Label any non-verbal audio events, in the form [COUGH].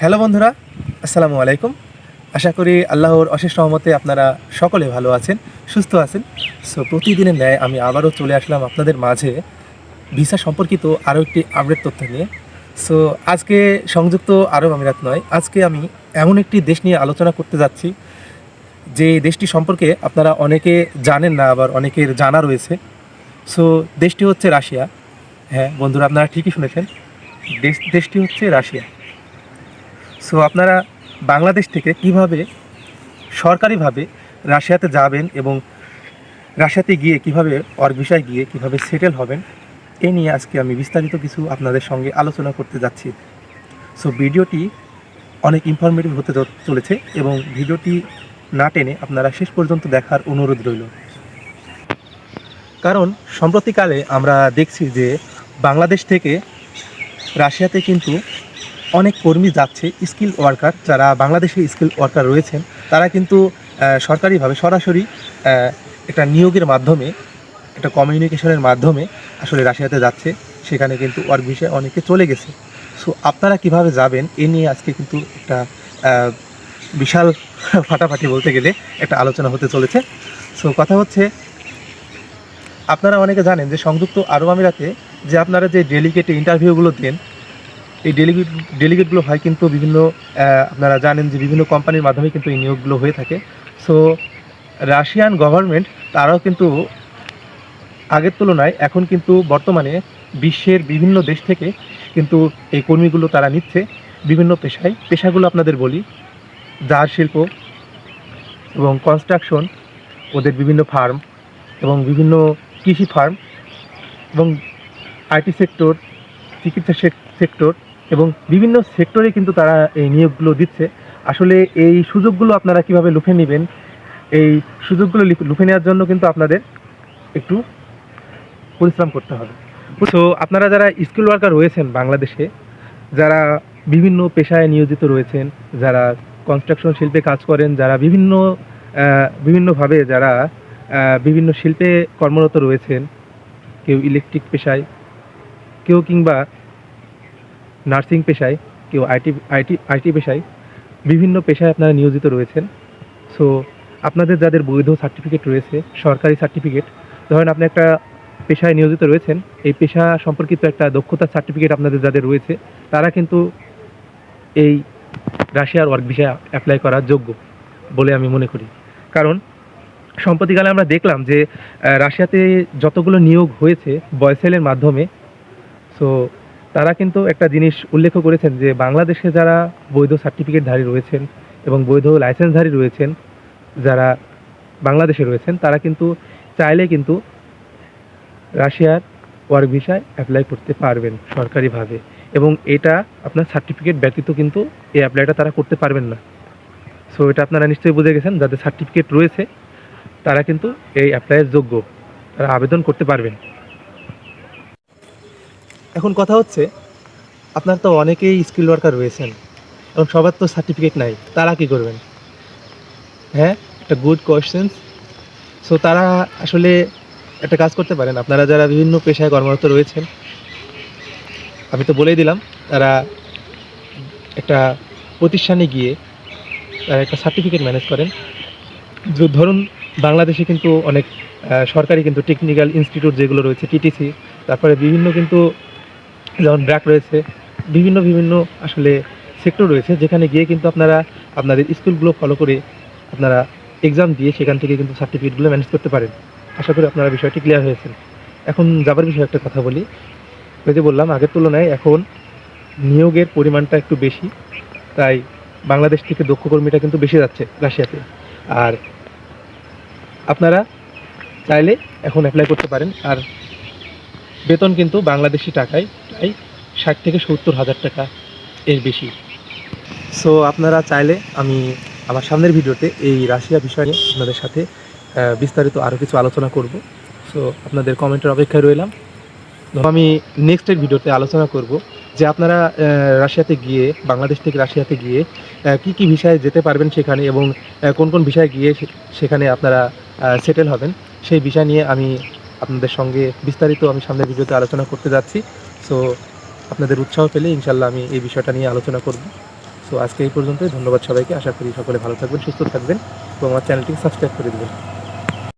Hello বন্ধুরা, আসসালামু আলাইকুম। আশা করি আল্লাহর অশেষ রহমতে আপনারা সকলে ভালো আছেন, সুস্থ আছেন। সো প্রতিদিনের ন্যায় আমি আবারও চলে আসলাম আপনাদের মাঝে ভিসা সম্পর্কিত আরও একটি আপডেট তথ্য নিয়ে। সো আজকে সংযুক্ত আরব আমিরাত নয়, আজকে আমি এমন একটি দেশ নিয়ে আলোচনা করতে যাচ্ছি, যে দেশটি সম্পর্কে আপনারা অনেকে জানেন না, আবার অনেকের জানা রয়েছে। সো দেশটি হচ্ছে রাশিয়া। হ্যাঁ বন্ধুরা, আপনারা ঠিকই শুনেছেন। দেশ, দেশটি হচ্ছে রাশিয়া। সো আপনারা বাংলাদেশ থেকে কীভাবে সরকারিভাবে রাশিয়াতে যাবেন এবং রাশিয়াতে গিয়ে কীভাবে ওয়ার্ক ভিসায় গিয়ে কীভাবে সেটেল হবেন, এ নিয়ে আজকে আমি বিস্তারিত কিছু আপনাদের সঙ্গে আলোচনা করতে যাচ্ছি। সো ভিডিওটি অনেক ইনফরমেটিভ হতে চলেছে এবং ভিডিওটি না টেনে আপনারা শেষ পর্যন্ত দেখার অনুরোধ রইল। কারণ, সম্প্রতিকালে আমরা দেখছি যে বাংলাদেশ থেকে রাশিয়াতে কিন্তু অনেক কর্মী যাচ্ছে, স্কিল ওয়ার্কার, যারা বাংলাদেশে স্কিল ওয়ার্কার রয়েছেন, তারা কিন্তু সরকারিভাবে সরাসরি একটা নিয়োগের মাধ্যমে, একটা কমিউনিকেশনের মাধ্যমে আসলে রাশিয়াতে যাচ্ছে। সেখানে কিন্তু ওয়ার্ক বিষয়ে অনেকে চলে গেছে। সো আপনারা কীভাবে যাবেন, এ নিয়ে আজকে কিন্তু একটা বিশাল [LAUGHS] ফাটাফাটি বলতে গেলে একটা আলোচনা হতে চলেছে। সো কথা হচ্ছে, আপনারা অনেকে জানেন যে সংযুক্ত আরব আমিরাতে যে আপনারা যে ডেলিগেটে ইন্টারভিউগুলো দেন এই ডেলিগেট ডেলিগেটগুলো হয় কিন্তু বিভিন্ন আপনারা জানেন যে বিভিন্ন কোম্পানির মাধ্যমে কিন্তু এই নিয়োগগুলো হয়ে থাকে। সো রাশিয়ান গভর্নমেন্ট তারাও কিন্তু আগের তুলনায় এখন কিন্তু বর্তমানে বিশ্বের বিভিন্ন দেশ থেকে কিন্তু এই কর্মীগুলো তারা নিচ্ছে বিভিন্ন পেশায়। পেশাগুলো আপনাদের বলি জাহাজ শিল্প এবং কনস্ট্রাকশন ওদের বিভিন্ন ফার্ম এবং বিভিন্ন কৃষি ফার্ম এবং আইটি সেক্টর চিকিৎসা সেক্টর এবং বিভিন্ন সেক্টরে কিন্তু তারা এই নিয়োগগুলো দিচ্ছে। আসলে এই সুযোগগুলো আপনারা কীভাবে লুফে নেবেন, এই সুযোগগুলো লুফে নেওয়ার জন্য কিন্তু আপনাদের একটু পরিশ্রম করতে হবে। তো আপনারা যারা স্কিল ওয়ার্কার রয়েছেন বাংলাদেশে, যারা বিভিন্ন পেশায় নিয়োজিত রয়েছেন, যারা কনস্ট্রাকশন শিল্পে কাজ করেন, যারা বিভিন্ন বিভিন্নভাবে যারা বিভিন্ন শিল্পে কর্মরত রয়েছেন, কেউ ইলেকট্রিক পেশায়, কেউ কিংবা নার্সিং পেশায় কেউ আইটি আইটি আইটি পেশায় বিভিন্ন পেশায় আপনারা নিয়োজিত রয়েছেন। সো আপনাদের যাদের বৈধ সার্টিফিকেট রয়েছে, সরকারি সার্টিফিকেট ধরেন আপনি একটা পেশায় নিয়োজিত রয়েছেন, এই পেশা সম্পর্কিত একটা দক্ষতার সার্টিফিকেট আপনাদের যাদের রয়েছে, তারা কিন্তু এই রাশিয়ার ওয়ার্ক ভিসা অ্যাপ্লাই করার যোগ্য বলে আমি মনে করি। কারণ সম্প্রতিকালে আমরা দেখলাম যে রাশিয়াতে যতগুলো নিয়োগ হয়েছে বয়সেলের মাধ্যমে সো তারা কিন্তু একটা জিনিস উল্লেখ করেছেন যে বাংলাদেশে যারা বৈধ সার্টিফিকেটধারী রয়েছেন এবং বৈধ লাইসেন্সধারী রয়েছেন, যারা বাংলাদেশে রয়েছেন, তারা কিন্তু চাইলে কিন্তু রাশিয়ার ওয়ার্ক ভিসায় অ্যাপ্লাই করতে পারবেন সরকারিভাবে। এবং এটা আপনার সার্টিফিকেট ব্যতীত কিন্তু এই অ্যাপ্লাইটা তারা করতে পারবেন না। সো এটা আপনারা নিশ্চয়ই বুঝে গেছেন, যাদের সার্টিফিকেট রয়েছে, তারা কিন্তু এই অ্যাপ্লাইয়ের যোগ্য, তারা আবেদন করতে পারবেন। এখন কথা হচ্ছে, আপনার তো অনেকেই স্কিল ওয়ার্কার রয়েছেন এবং সবার তো সার্টিফিকেট নাই, তারা কি করবেন? হ্যাঁ একটা গুড কোয়েশ্চেন সো তারা আসলে একটা কাজ করতে পারেন। আপনারা যারা বিভিন্ন পেশায় কর্মরত রয়েছেন, আমি তো বলেই দিলাম, তারা একটা প্রতিষ্ঠানে গিয়ে তারা একটা সার্টিফিকেট ম্যানেজ করেন। ধরুন বাংলাদেশে কিন্তু অনেক সরকারি কিন্তু টেকনিক্যাল ইনস্টিটিউট যেগুলো রয়েছে টিটিসি তারপরে বিভিন্ন কিন্তু যেমন ব্র্যাক রয়েছে, বিভিন্ন বিভিন্ন আসলে সেক্টর রয়েছে, যেখানে গিয়ে কিন্তু আপনারা আপনাদের স্কুলগুলো ফলো করে আপনারা এক্সাম দিয়ে সেখান থেকে কিন্তু সার্টিফিকেটগুলো ম্যানেজ করতে পারেন। আশা করি আপনারা বিষয়টি ক্লিয়ার হয়েছেন। এখন যাবার বিষয়ে একটা কথা বলি। ওই যে বললাম, আগের তুলনায় এখন নিয়োগের পরিমাণটা একটু বেশি, তাই বাংলাদেশ থেকে দক্ষ কর্মীটা কিন্তু বেশি যাচ্ছে রাশিয়াতে। আর আপনারা চাইলে এখন অ্যাপ্লাই করতে পারেন। আর বেতন কিন্তু বাংলাদেশি টাকায় প্রায় ষাট থেকে সত্তর হাজার টাকা এর বেশি। সো আপনারা চাইলে আমি আমার সামনের ভিডিওতে এই রাশিয়া বিষয় আপনাদের সাথে বিস্তারিত আরও কিছু আলোচনা করব। সো আপনাদের কমেন্টের অপেক্ষায় রইলাম। আমি নেক্সটের ভিডিওতে আলোচনা করব যে আপনারা রাশিয়াতে গিয়ে, বাংলাদেশ থেকে রাশিয়াতে গিয়ে কি কি বিষয়ে যেতে পারবেন সেখানে এবং কোন কোন বিষয়ে গিয়ে সেখানে আপনারা সেটেল হবেন, সেই বিষয় নিয়ে আমি আপনাদের সঙ্গে বিস্তারিত আমি সামনের ভিডিওতে আলোচনা করতে যাচ্ছি। সো আপনাদের উৎসাহ পেলে ইনশাল্লাহ আমি এই বিষয়টা নিয়ে আলোচনা করব। সো আজকে এই পর্যন্তই। ধন্যবাদ সবাইকে। আশা করি সকলে ভালো থাকবেন, সুস্থ থাকবেন এবং আমার চ্যানেলটি সাবস্ক্রাইব করে দেবেন।